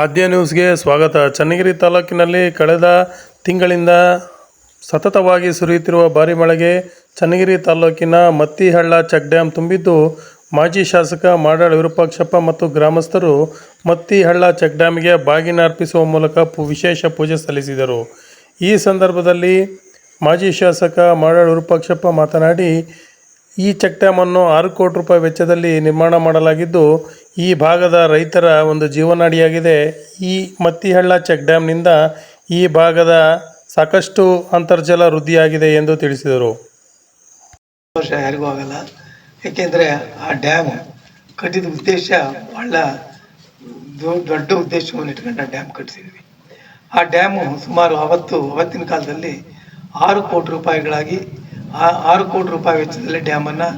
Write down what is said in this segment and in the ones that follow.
ಆದ್ಯ ನ್ಯೂಸ್ಗೆ ಸ್ವಾಗತ. ಚನ್ನಗಿರಿ ತಾಲೂಕಿನಲ್ಲಿ ಕಳೆದ ತಿಂಗಳಿಂದ ಸತತವಾಗಿ ಸುರಿಯುತ್ತಿರುವ ಭಾರಿ ಮಳೆಗೆ ಚನ್ನಗಿರಿ ತಾಲೂಕಿನ ಮತ್ತಿಹಳ್ಳ ಚೆಕ್ ಡ್ಯಾಂ ತುಂಬಿದ್ದು, ಮಾಜಿ ಶಾಸಕ ಮಾಡಾಳ್ ವಿರೂಪಾಕ್ಷಪ್ಪ ಮತ್ತು ಗ್ರಾಮಸ್ಥರು ಮತ್ತಿಹಳ್ಳ ಚೆಕ್ ಡ್ಯಾಂಗೆ ಬಾಗಿನ ಅರ್ಪಿಸುವ ಮೂಲಕ ವಿಶೇಷ ಪೂಜೆ ಸಲ್ಲಿಸಿದರು. ಈ ಸಂದರ್ಭದಲ್ಲಿ ಮಾಜಿ ಶಾಸಕ ಮಾಡಾಳ್ ವಿರೂಪಾಕ್ಷಪ್ಪ ಮಾತನಾಡಿ ಈ ಚೆಕ್ ಡ್ಯಾಮನ್ನು ಆರು ಕೋಟಿ ರೂಪಾಯಿ ವೆಚ್ಚದಲ್ಲಿ ನಿರ್ಮಾಣ ಮಾಡಲಾಗಿದ್ದು, ಈ ಭಾಗದ ರೈತರ ಒಂದು ಜೀವನಾಡಿಯಾಗಿದೆ. ಈ ಮತ್ತಿಹಳ್ಳ ಚೆಕ್ ಡ್ಯಾಮ್ನಿಂದ ಈ ಭಾಗದ ಸಾಕಷ್ಟು ಅಂತರ್ಜಲ ವೃದ್ಧಿಯಾಗಿದೆ ಎಂದು ತಿಳಿಸಿದರು. ವರ್ಷ ಯಾರಿಗೂ ಆಗಲ್ಲ. ಏಕೆಂದರೆ ಆ ಡ್ಯಾಮ್ ಕಟ್ಟಿದ ಉದ್ದೇಶ ಬಹಳ ದೊಡ್ಡ ಉದ್ದೇಶವನ್ನು ಇಟ್ಕೊಂಡು ಆ ಡ್ಯಾಮ್ ಕಟ್ಟಿಸಿದ್ವಿ. ಆ ಡ್ಯಾಮು ಸುಮಾರು ಅವತ್ತು, ಅವತ್ತಿನ ಕಾಲದಲ್ಲಿ ಆರು ಕೋಟಿ ರೂಪಾಯಿಗಳಾಗಿ ಆ ಆರು ಕೋಟಿ ರೂಪಾಯಿ ವೆಚ್ಚದಲ್ಲಿ ಡ್ಯಾಮನ್ನು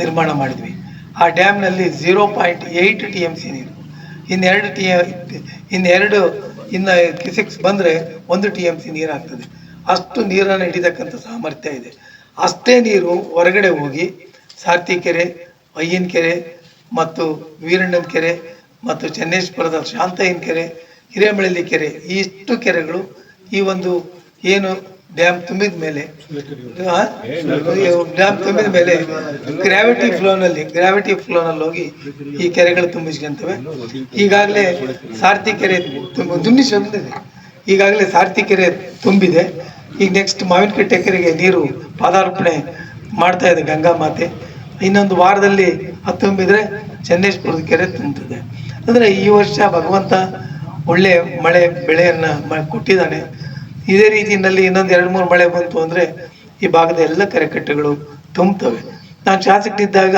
ನಿರ್ಮಾಣ ಮಾಡಿದ್ವಿ. ಆ ಡ್ಯಾಮ್ನಲ್ಲಿ zero point eight T M C ನೀರು ಇನ್ನೆರಡು ಟಿ ಇನ್ನೆರಡು ಇನ್ನು ಕಿಸೆಕ್ಸ್ ಬಂದರೆ ಒಂದು ಟಿ ಎಂ ಸಿ ನೀರು ಆಗ್ತದೆ ಅಷ್ಟು ನೀರನ್ನು ಹಿಡಿತಕ್ಕಂಥ ಸಾಮರ್ಥ್ಯ ಇದೆ. ಅಷ್ಟೇ ನೀರು ಹೊರಗಡೆ ಹೋಗಿ ಸಾರ್ತಿ ಕೆರೆ ಅಯ್ಯನ ಕೆರೆ ಮತ್ತು ವೀರಣ್ಣನ ಕೆರೆ ಮತ್ತು ಚೆನ್ನೇಶ್ವರದ ಶಾಂತಯ್ಯನ ಕೆರೆ ಹಿರೇಮಳಲಿ ಕೆರೆ ಇಷ್ಟು ಕೆರೆಗಳು ಈ ಒಂದು ಏನು ಡ್ಯಾಮ್ ತುಂಬಿದ ಮೇಲೆ ಡ್ಯಾಮ್ ತುಂಬಿದ ಮೇಲೆ ಗ್ರಾವಿಟಿ ಫ್ಲೋನಲ್ಲಿ ಗ್ರಾವಿಟಿ ಫ್ಲೋನಲ್ಲಿ ಹೋಗಿ ಈ ಕೆರೆಗಳು ತುಂಬಿಸ್ಕೊಂತವೆ. ಈಗಾಗಲೇ ಸಾರ್ತಿ ಕೆರೆ ತುಂಬ ದುನ್ನಿಸಿ ಬಂದಿದೆ. ಈಗಾಗಲೇ ಸಾರ್ತಿ ಕೆರೆ ತುಂಬಿದೆ. ಈಗ ನೆಕ್ಸ್ಟ್ ಮಾವಿನಕಟ್ಟೆ ಕೆರೆಗೆ ನೀರು ಪಾದಾರ್ಪಣೆ ಮಾಡ್ತಾ ಇದೆ ಗಂಗಾ ಮಾತೆ. ಇನ್ನೊಂದು ವಾರದಲ್ಲಿ ಅದು ತುಂಬಿದ್ರೆ ಚೆನ್ನೇಶ್ವರದ ಕೆರೆ ತುಂಬುತ್ತದೆ ಅಂದರೆ ಈ ವರ್ಷ ಭಗವಂತ ಒಳ್ಳೆ ಮಳೆ ಬೆಳೆಯನ್ನು ಕೊಟ್ಟಿದ್ದಾನೆ. ಇದೇ ರೀತಿಯಲ್ಲಿ ಇನ್ನೊಂದು ಎರಡು ಮೂರು ಮಳೆ ಬಂತು ಅಂದರೆ ಈ ಭಾಗದ ಎಲ್ಲ ಕೆರೆಕಟ್ಟೆಗಳು ತುಂಬುತ್ತವೆ ನಾನು ಶಾಸಕನಿದ್ದಾಗ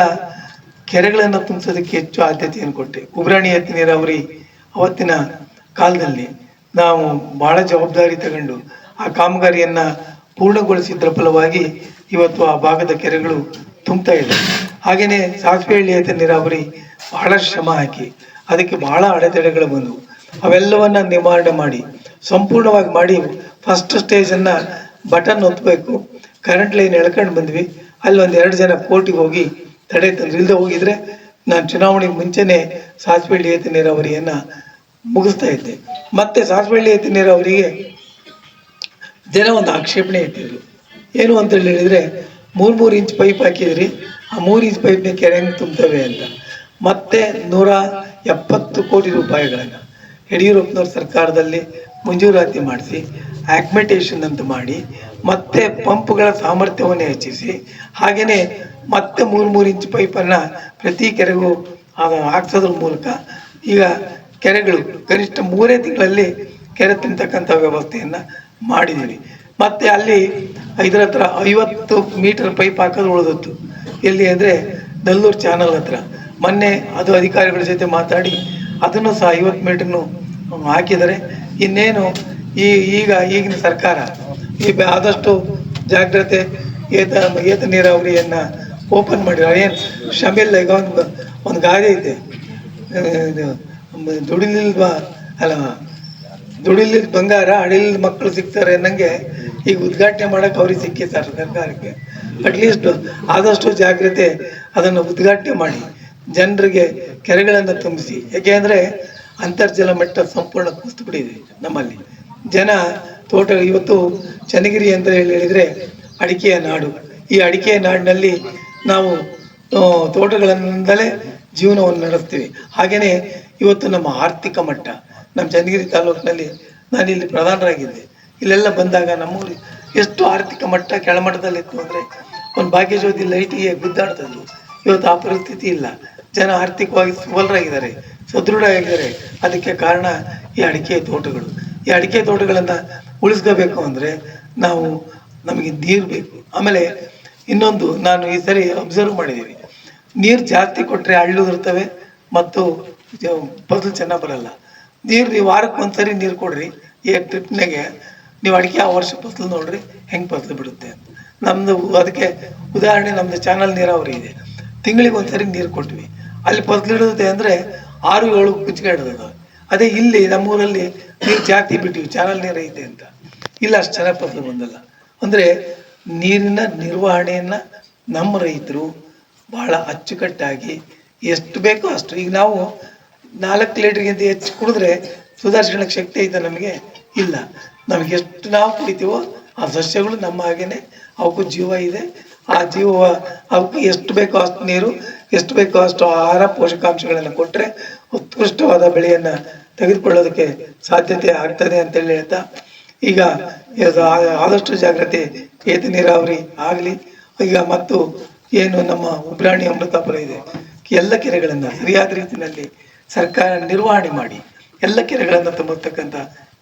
ಕೆರೆಗಳನ್ನು ತುಂಬಿಸೋದಕ್ಕೆ ಹೆಚ್ಚು ಆದ್ಯತೆಯನ್ನು ಕೊಟ್ಟೆ. ಉಬ್ರಾಣಿ ಎತ್ತಿ ನೀರಾವರಿ ಅವತ್ತಿನ ಕಾಲದಲ್ಲಿ ನಾವು ಬಹಳ ಜವಾಬ್ದಾರಿ ತಗೊಂಡು ಆ ಕಾಮಗಾರಿಯನ್ನ ಪೂರ್ಣಗೊಳಿಸಿದ್ರ ಫಲವಾಗಿ ಇವತ್ತು ಆ ಭಾಗದ ಕೆರೆಗಳು ತುಂಬ್ತಾ ಇದೆ ಹಾಗೆಯೇ ಸಾಸಿವೆಹಳ್ಳಿ ಎತ್ತಿ ನೀರಾವರಿ ಬಹಳ ಶ್ರಮ ಹಾಕಿ ಅದಕ್ಕೆ ಬಹಳ ಅಡೆತಡೆಗಳು ಬಂದವು. ಅವೆಲ್ಲವನ್ನ ನಿವಾರಣೆ ಮಾಡಿ, ಸಂಪೂರ್ಣವಾಗಿ ಮಾಡಿ ಫಸ್ಟ್ ಸ್ಟೇಜನ್ನು ಬಟನ್ ಒತ್ತಬೇಕು ಕರೆಂಟ್ ಲೈನ್ ಎಳ್ಕೊಂಡು ಬಂದ್ವಿ. ಅಲ್ಲಿ ಒಂದು ಎರಡು ಜನ ಕೋರ್ಟಿಗೆ ಹೋಗಿ ತಡೆ ತಂದ್ರು. ಹೋಗಿದ್ರೆ ನಾನು ಚುನಾವಣೆಗೆ ಮುಂಚೆನೆ ಸಾಸಿವೆಳ್ಳಿ ಏತ ನೀರಾವರಿಯನ್ನು ಮುಗಿಸ್ತಾ ಇದ್ದೆ. ಮತ್ತೆ ಸಾಸಿವೆಳ್ಳಿ ಏತ ನೀರಾವರಿಗೆ ಜನ ಒಂದು ಆಕ್ಷೇಪಣೆ ಇಟ್ಟಿದ್ರು ಏನು ಅಂತ ಹೇಳಿದ್ರೆ, ಮೂರು ಮೂರು ಇಂಚ್ ಪೈಪ್ ಹಾಕಿದ್ರಿ, ಆ ಮೂರು ಇಂಚ್ ಪೈಪ್ನ ಕೆರೆ ಹೆಂಗೆ ತುಂಬ್ತವೆ ಅಂತ. ಮತ್ತೆ ನೂರ ಎಪ್ಪತ್ತು ಕೋಟಿ ರೂಪಾಯಿಗಳನ್ನು. ಯಡಿಯೂರಪ್ಪನವ್ರ ಸರ್ಕಾರದಲ್ಲಿ ಮಂಜೂರಾತಿ ಮಾಡಿಸಿ ಆಕ್ಮೆಟೇಷನ್ ಅಂತ ಮಾಡಿ, ಮತ್ತೆ ಪಂಪ್ಗಳ ಸಾಮರ್ಥ್ಯವನ್ನು ಹೆಚ್ಚಿಸಿ ಹಾಗೆಯೇ ಮತ್ತೆ ಮೂರು ಮೂರು ಇಂಚ್ ಪೈಪನ್ನು ಪ್ರತಿ ಕೆರೆಗೂ ಹಾಕ್ಸೋದ್ರ ಮೂಲಕ ಈಗ ಕೆರೆಗಳು ಕನಿಷ್ಠ ಮೂರೇ ತಿಂಗಳಲ್ಲಿ ಕೆರೆ ತಿಂತಕ್ಕಂಥ ವ್ಯವಸ್ಥೆಯನ್ನು ಮಾಡಿದ್ದೀವಿ ಮತ್ತೆ ಅಲ್ಲಿ ಇದರ ಹತ್ರ ಐವತ್ತು ಮೀಟರ್ ಪೈಪ್ ಹಾಕೋದು ಉಳಿದತ್ತು ಎಲ್ಲಿ ಅಂದರೆ ನಲ್ಲೂರು ಚಾನಲ್ ಹತ್ರ. ಮೊನ್ನೆ ಅದು ಅಧಿಕಾರಿಗಳ ಜೊತೆ ಮಾತಾಡಿ ಅದನ್ನು ಸಹ ಐವತ್ತು ಮೀಟರ್ನು ಹಾಕಿದರೆ ಇನ್ನೇನು ಈ ಈಗ ಈಗಿನ ಸರ್ಕಾರ ಈ ಆದಷ್ಟು ಜಾಗ್ರತೆ, ಏತ ಏತ ನೀರಾವರಿಯನ್ನು ಓಪನ್ ಮಾಡಿರೋ, ಏನು ಶಮಿಲ್ ಈಗ ಒಂದು ಒಂದು ಗಾದೆ ಇದೆ. ದುಡಿಲಿಲ್ವ, ಅಲ್ಲ, ದುಡಿಲಿಲ್ ಬಂಗಾರ ಅಡಿಲಿಲ್ ಮಕ್ಕಳು ಸಿಗ್ತಾರೆ ಅನ್ನಂಗೆ ಈಗ ಉದ್ಘಾಟನೆ ಮಾಡೋಕೆ ಅವ್ರಿಗೆ ಸಿಕ್ಕಿದ್ದಾರೆ ಸರ್ಕಾರಕ್ಕೆ. ಅಟ್ಲೀಸ್ಟ್ ಆದಷ್ಟು ಜಾಗ್ರತೆ ಅದನ್ನು ಉದ್ಘಾಟನೆ ಮಾಡಿ, ಜನರಿಗೆ ಕೆರೆಗಳನ್ನು ತುಂಬಿಸಿ. ಯಾಕೆಂದರೆ ಅಂತರ್ಜಲ ಮಟ್ಟ ಸಂಪೂರ್ಣ ಕುಸಿದು ಬಿಟ್ಟಿದೆ ನಮ್ಮಲ್ಲಿ. ಜನ ತೋಟ ಇವತ್ತು ಚನ್ನಗಿರಿ ಅಂತ ಹೇಳಿ ಹೇಳಿದರೆ ಅಡಿಕೆಯ ನಾಡು. ಈ ಅಡಿಕೆಯ ನಾಡಿನಲ್ಲಿ ನಾವು ತೋಟಗಳಿಂದಲೇ ಜೀವನವನ್ನು ನಡೆಸ್ತೀವಿ. ಹಾಗೆಯೇ ಇವತ್ತು ನಮ್ಮ ಆರ್ಥಿಕ ಮಟ್ಟ. ನಮ್ಮ ಚನ್ನಗಿರಿ ತಾಲೂಕಿನಲ್ಲಿ ನಾನಿಲ್ಲಿ ಪ್ರಧಾನರಾಗಿದ್ದೆ. ಇಲ್ಲೆಲ್ಲ ಬಂದಾಗ ನಮ್ಮೂರು ಎಷ್ಟು ಆರ್ಥಿಕ ಮಟ್ಟ ಕೆಳಮಟ್ಟದಲ್ಲಿತ್ತು ಅಂದರೆ ಒಂದು ಭಾಗ್ಯಜ್ಯೋತಿ ಲೈಟಿಗೆ ಬಿದ್ದಾಡ್ತದ್ದು ಇವತ್ತು ಆ ಪರಿಸ್ಥಿತಿ ಇಲ್ಲ. ಜನ ಆರ್ಥಿಕವಾಗಿ ಸುಬಲರಾಗಿದ್ದಾರೆ. ಸದೃಢರಾಗಿದ್ದಾರೆ ಅದಕ್ಕೆ ಕಾರಣ ಈ ಅಡಿಕೆ ತೋಟಗಳು. ಈ ಅಡಿಕೆ ತೋಟಗಳನ್ನು ಉಳಿಸ್ಕೋಬೇಕು ಅಂದರೆ ನಾವು ನಮಗೆ ನೀರು ಬೇಕು. ಆಮೇಲೆ ಇನ್ನೊಂದು ನಾನು ಈ ಸರಿ ಅಬ್ಸರ್ವ್ ಮಾಡಿದ್ದೀನಿ. ನೀರು ಜಾಸ್ತಿ ಕೊಟ್ಟರೆ ಹಳ್ಳುದಿರ್ತವೆ ಮತ್ತು ಜ- ಫಸಲು ಚೆನ್ನಾಗಿ ಬರಲ್ಲ. ನೀರು ನೀವು ವಾರಕ್ಕೆ ಒಂದ್ಸರಿ ನೀರು ಕೊಡ್ರಿ. ಈ ಟ್ರಿಪ್ನಾಗೆ ನೀವು ಅಡಿಕೆ ಆ ವರ್ಷ ಫಸಲು ನೋಡ್ರಿ, ಹೆಂಗೆ ಫಸಲು ಬಿಡುತ್ತೆ ನಮ್ಮದು ಅದಕ್ಕೆ ಉದಾಹರಣೆ ನಮ್ಮದು ಚಾನಲ್ ನೀರಾವರಿ ಇದೆ. ತಿಂಗಳಿಗೆ ಒಂದ್ಸರಿ ನೀರು ಕೊಟ್ವಿ. ಅಲ್ಲಿ ಫಸಲು ಇಡುತ್ತೆ ಅಂದರೆ ಆರು ಏಳು ಕುಚ್ಚಿಗೆ ಹಿಡಿದದ ಅದೇ ಇಲ್ಲಿ ನಮ್ಮೂರಲ್ಲಿ ನೀರು ಜಾತಿ ಬಿಟ್ಟಿವಿ, ಚಾನಲ್ ನೀರು ಐತೆ ಅಂತ. ಇಲ್ಲ, ಅಷ್ಟು ಚೆನ್ನಾಗಿ ಫಸಲು ಬಂದಲ್ಲ. ಅಂದರೆ ನೀರಿನ ನಿರ್ವಹಣೆಯನ್ನು ನಮ್ಮ ರೈತರು ಬಹಳ ಅಚ್ಚುಕಟ್ಟಾಗಿ ಎಷ್ಟು ಬೇಕೋ ಅಷ್ಟು. ಈಗ ನಾವು ನಾಲ್ಕು ಲೀಟ್ರಿಗಿಂತ ಹೆಚ್ಚು ಕುಡಿದ್ರೆ ಸುಧಾರಿಸ್ಕೊಳ್ಳೋಕೆ ಶಕ್ತಿ ಐತೆ ನಮಗೆ? ಇಲ್ಲ. ನಮಗೆ ಎಷ್ಟು ನಾವು ಕುಡಿತೀವೋ ಆ ಸಸ್ಯಗಳು ನಮ್ಮ ಹಾಗೇನೆ, ಅವಕ್ಕೂ ಜೀವ ಇದೆ. ಆ ಜೀವ ಅವಕ್ಕೆ ಎಷ್ಟು ಬೇಕೋ ಅಷ್ಟು ನೀರು ಎಷ್ಟು ಬೇಕೋ ಅಷ್ಟು ಆಹಾರ, ಪೋಷಕಾಂಶಗಳನ್ನು ಕೊಟ್ಟರೆ ಉತ್ಕೃಷ್ಟವಾದ ಬೆಳೆಯನ್ನ ತೆಗೆದುಕೊಳ್ಳೋದಕ್ಕೆ ಸಾಧ್ಯತೆ ಆಗ್ತದೆ ಅಂತೇಳಿ ಹೇಳ್ತಾ, ಈಗ ಆದಷ್ಟು ಜಾಗ್ರತೆ ಏತ ನೀರಾವರಿ ಆಗಲಿ. ಈಗ ಮತ್ತು ಏನು ನಮ್ಮ ಉಬ್ರಾಣಿ ಅಮೃತಾಪುರ ಇದೆ, ಎಲ್ಲ ಕೆರೆಗಳನ್ನು ಸರಿಯಾದ ರೀತಿಯಲ್ಲಿ ಸರ್ಕಾರ ನಿರ್ವಹಣೆ ಮಾಡಿ, ಎಲ್ಲ ಕೆರೆಗಳನ್ನು ತುಂಬತಕ್ಕಂಥ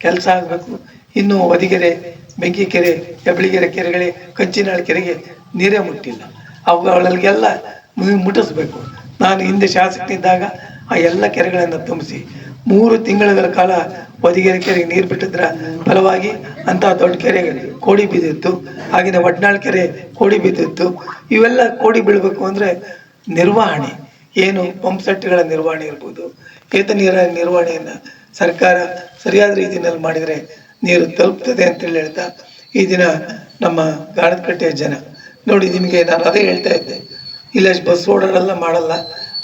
ಕೆಲಸ ಆಗಬೇಕು. ಇನ್ನು ಬೆಂಕಿ ಕೆರೆ ಹೆಬ್ಳಿಗೆರೆ ಕೆರೆಗಳೇ, ಕಂಚಿನಾಳ ಕೆರೆಗೆ ನೀರೇ ಮುಟ್ಟಿಲ್ಲ. ಅವುಗಳಿಗೆಲ್ಲ ಮುಟ್ಟಿಸ್ಬೇಕು. ನಾನು ಹಿಂದೆ ಶಾಸಕನಿದ್ದಾಗ ಆ ಎಲ್ಲ ಕೆರೆಗಳನ್ನು ತುಂಬಿಸಿ ಮೂರು ತಿಂಗಳ ಕಾಲ ಹೊದಿಗೆರೆ ಕೆರೆಗೆ ನೀರು ಬಿಟ್ಟಿದ್ರ ಫಲವಾಗಿ ಅಂತ ದೊಡ್ಡ ಕೆರೆ ಕೋಡಿ ಬಿದ್ದಿತ್ತು. ಆಗಿನ ವಡ್ನಾಳ್ ಕೆರೆ ಕೋಡಿ ಬಿದ್ದಿತ್ತು. ಇವೆಲ್ಲ ಕೋಡಿ ಬೀಳಬೇಕು ಅಂದರೆ ನಿರ್ವಹಣೆ. ಏನು ಪಂಪ್ ಸೆಟ್ಗಳ ನಿರ್ವಹಣೆ ಇರ್ಬೋದು. ಏತ ನೀರ ನಿರ್ವಹಣೆಯನ್ನು ಸರ್ಕಾರ ಸರಿಯಾದ ರೀತಿಯಲ್ಲಿ ಮಾಡಿದರೆ ನೀರು ತಲುಪ್ತದೆ ಅಂತೇಳಿ ಹೇಳ್ತಾ ಈ ದಿನ ನಮ್ಮ ಗಾಣದಕಟ್ಟೆಯ ಜನ. ನೋಡಿ, ನಿಮಗೆ ನಾನು ಅದೇ ಹೇಳ್ತಾ ಇದ್ದೆ. ಇಲ್ಲ ಬಸ್ ಓಡಾಡಲ್ಲ, ಮಾಡಲ್ಲ.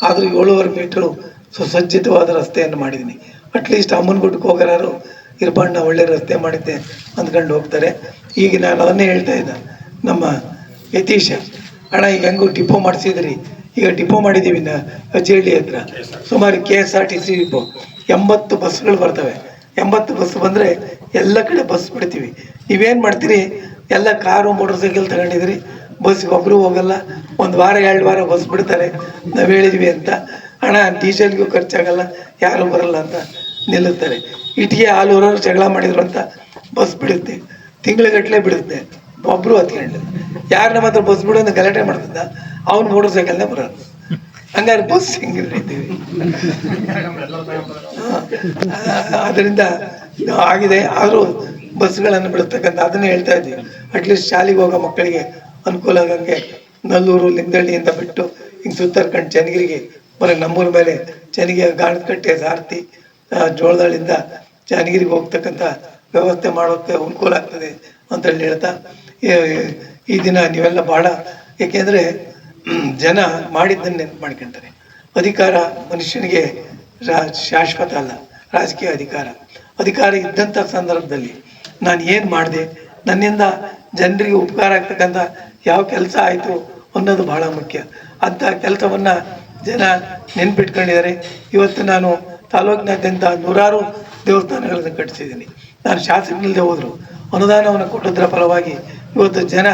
ಆದರೂ ಏಳುವರೆ ಮೀಟ್ರು ಸುಸಜ್ಜಿತವಾದ ರಸ್ತೆಯನ್ನು ಮಾಡಿದ್ದೀನಿ. ಅಟ್ಲೀಸ್ಟ್ ಅಮ್ಮನಗುಡ್ಡಕ್ಕೆ ಹೋಗೋರು ಇರ್ಬಣ್ಣ ಒಳ್ಳೆ ರಸ್ತೆ ಮಾಡಿದ್ದೆ ಅಂದ್ಕೊಂಡು ಹೋಗ್ತಾರೆ. ಈಗ ನಾನು ಅದನ್ನೇ ಹೇಳ್ತಾ ಇದ್ದೆ. ನಮ್ಮ ಯತೀಶ, ಅಣ್ಣ, ಈಗ ಹೆಂಗೂ ಡಿಪೋ ಮಾಡಿಸಿದ್ರಿ. ಈಗ ಡಿಪೋ ಮಾಡಿದ್ದೀವಿ ನಾ ಅಜ್ಜಿಹಳ್ಳಿ ಹತ್ರ. ಸುಮಾರು K S R T C depot ಎಂಬತ್ತು ಬಸ್ಗಳು ಬರ್ತವೆ. ಎಂಬತ್ತು ಬಸ್ ಬಂದರೆ ಎಲ್ಲ ಕಡೆ ಬಸ್ ಬಿಡ್ತೀವಿ. ನೀವೇನು ಮಾಡ್ತೀರಿ? ಎಲ್ಲ ಕಾರು ಮೋಟರ್ ಸೈಕಲ್ ತಗೊಂಡಿದ್ರಿ ಬಸ್ಗೆ ಒಬ್ಬರು ಹೋಗಲ್ಲ. ಒಂದು ವಾರ, ಎರಡು ವಾರ ಬಸ್ ಬಿಡ್ತಾರೆ. ನಾವು ಹೇಳಿದ್ವಿ ಅಂತ. ಹಣ ಡೀಸೆಲ್ಗೂ ಖರ್ಚಾಗಲ್ಲ, ಯಾರು ಬರಲ್ಲ ಅಂತ ನಿಲ್ಲುತ್ತಾರೆ. ಇಟ್ಟಿಗೆ ಹಾಲೂರವ್ರು ಜಗಳ ಮಾಡಿದ್ರು ಅಂತ ಬಸ್ ಬಿಡುತ್ತೆ. ತಿಂಗಳಗಟ್ಟಲೆ ಬಿಡುತ್ತೆ. ಒಬ್ಬರು ಹತ್ಕೊಂಡು ಯಾರು ನಮ್ಮ ಹತ್ರ ಬಸ್ ಬಿಡೋದು ಗಲಾಟೆ ಮಾಡ್ತಿದ್ದ, ಅವ್ನು ಮೋಟರ್ ಸೈಕಲ್ನೇ ಬರೋದು. ಹಂಗಾರೆ ಬಸ್ ಹೆಂಗಿರ್ತೀವಿ ಅದರಿಂದ ಆಗಿದೆ. ಆದರೂ ಬಸ್ಗಳನ್ನು ಬಿಡ್ತಕ್ಕಂಥ ಅದನ್ನೇ ಹೇಳ್ತಾ ಇದ್ದೀವಿ ಅಟ್ಲೀಸ್ಟ್ ಶಾಲೆಗೆ ಹೋಗೋ ಮಕ್ಕಳಿಗೆ ಅನುಕೂಲ ಆಗಂಗೆ ನಲ್ಲೂರು ಲಿಂಗದಳ್ಳಿಯಿಂದ ಬಿಟ್ಟು ಹಿಂಗ್ ಸುತ್ತರ್ಕಂಡು ಚನ್ನಗಿರಿಗೆ ಬರೀ ನಮ್ಮೂರ ಮೇಲೆ ಚನ್ನಗಿರಿ ಗಾಣದಕಟ್ಟೆ ಸಾರಥಿ ಆ, ಜೋಳದಳ್ಳಿಂದ ಚನ್ನಗಿರಿಗೆ ಹೋಗ್ತಕ್ಕಂಥ ವ್ಯವಸ್ಥೆ ಮಾಡೋಕ್ಕೆ ಅನುಕೂಲ ಆಗ್ತದೆ ಅಂತೇಳಿ ಹೇಳ್ತಾ ಈ- ಈ ದಿನ ನೀವೆಲ್ಲ ಭಾಳ ಏಕೆಂದರೆ ಜನ ಮಾಡಿದ್ದನ್ನು ನೆನಪು ಮಾಡ್ಕೊಂತಾರೆ. ಅಧಿಕಾರ ಮನುಷ್ಯನಿಗೆ ರಾ- ಶಾಶ್ವತ ಅಲ್ಲ ರಾಜಕೀಯ ಅಧಿಕಾರ. ಅಧಿಕಾರ ಇದ್ದಂಥ ಸಂದರ್ಭದಲ್ಲಿ ನಾನು ಏನು ಮಾಡಿದೆ? ನನ್ನಿಂದ ಜನರಿಗೆ ಉಪಕಾರ ಆಗ್ತಕ್ಕಂಥ ಯಾವ ಕೆಲಸ ಆಯಿತು ಅನ್ನೋದು ಬಹಳ ಮುಖ್ಯ. ಅಂಥ ಕೆಲಸವನ್ನು ಜನ ನೆನ್ಪಿಟ್ಕೊಂಡಿದ್ದಾರೆ. ಇವತ್ತು ನಾನು ತಾಲೂಕಿನಾದ್ಯಂತ ನೂರಾರು ದೇವಸ್ಥಾನಗಳನ್ನು ಕಟ್ಟಿಸಿದ್ದೀನಿ. ನಾನು ಶಾಸಕನಿಲ್ಲದೆ ಹೋದರು. ಅನುದಾನವನ್ನು ಕೊಟ್ಟದ್ರ ಫಲವಾಗಿ ಇವತ್ತು ಜನ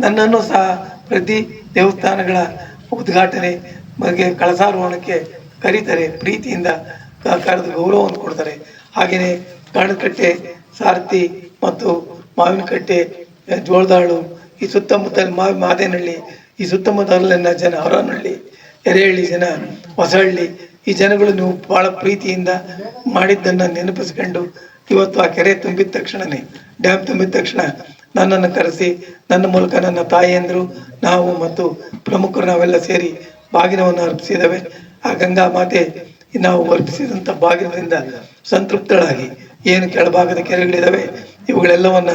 ನನ್ನನ್ನು ಸಹ ಪ್ರತಿ ದೇವಸ್ಥಾನಗಳ ಉದ್ಘಾಟನೆ ಬಗ್ಗೆ ಕಳಸಾರೋಹಣಕ್ಕೆ ಕರೀತಾರೆ. ಪ್ರೀತಿಯಿಂದ ಕರೆದು ಗೌರವವನ್ನು ಕೊಡ್ತಾರೆ. ಹಾಗೆಯೇ ಕಾಣಕಟ್ಟೆ, ಸಾರಥಿ ಮತ್ತು ಮಾವಿನಕಟ್ಟೆ, ಜೋಳದಾಳು ಈ ಸುತ್ತಮುತ್ತ ಮಾ, ಮಾದೇನಹಳ್ಳಿ, ಈ ಸುತ್ತಮುತ್ತಲಿನ ಜನ ಹೊರನಹಳ್ಳಿ, ಎರೆಹಳ್ಳಿ ಜನ ಹೊಸಹಳ್ಳಿ, ಈ ಜನಗಳು ನೀವು ಭಾಳ ಪ್ರೀತಿಯಿಂದ ಮಾಡಿದ್ದನ್ನು ನೆನಪಿಸ್ಕೊಂಡು ಇವತ್ತು ಆ ಕೆರೆ ತುಂಬಿದ ತಕ್ಷಣನೇ ಡ್ಯಾಮ್ ತುಂಬಿದ ತಕ್ಷಣ ನನ್ನನ್ನು ಕರೆಸಿ, ನನ್ನ ಮೂಲಕ ನನ್ನ ತಾಯಿಯಂದರು, ನಾವು ಮತ್ತು ಪ್ರಮುಖರು ನಾವೆಲ್ಲ ಸೇರಿ ಬಾಗಿನವನ್ನು ಅರ್ಪಿಸಿದ್ದೇವೆ. ಆ ಗಂಗಾ ಮಾತೆ ನಾವು ಅರ್ಪಿಸಿದಂಥ ಬಾಗಿನದಿಂದ ಸಂತೃಪ್ತಳಾಗಿ, ಏನು ಕೆಳಭಾಗದ ಕೆರೆಗಳಿದ್ದಾವೆ, ಇವುಗಳೆಲ್ಲವನ್ನ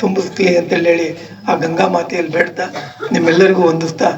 ತುಂಬಿಸ್ಲಿ ಅಂತೇಳಿ ಹೇಳಿ ಆ ಗಂಗಾ ಮಾತೆಯಲ್ಲಿ ಬೇಡ್ತಾ ನಿಮ್ಮೆಲ್ಲರಿಗೂ ಹೊಂದಿಸ್ತಾ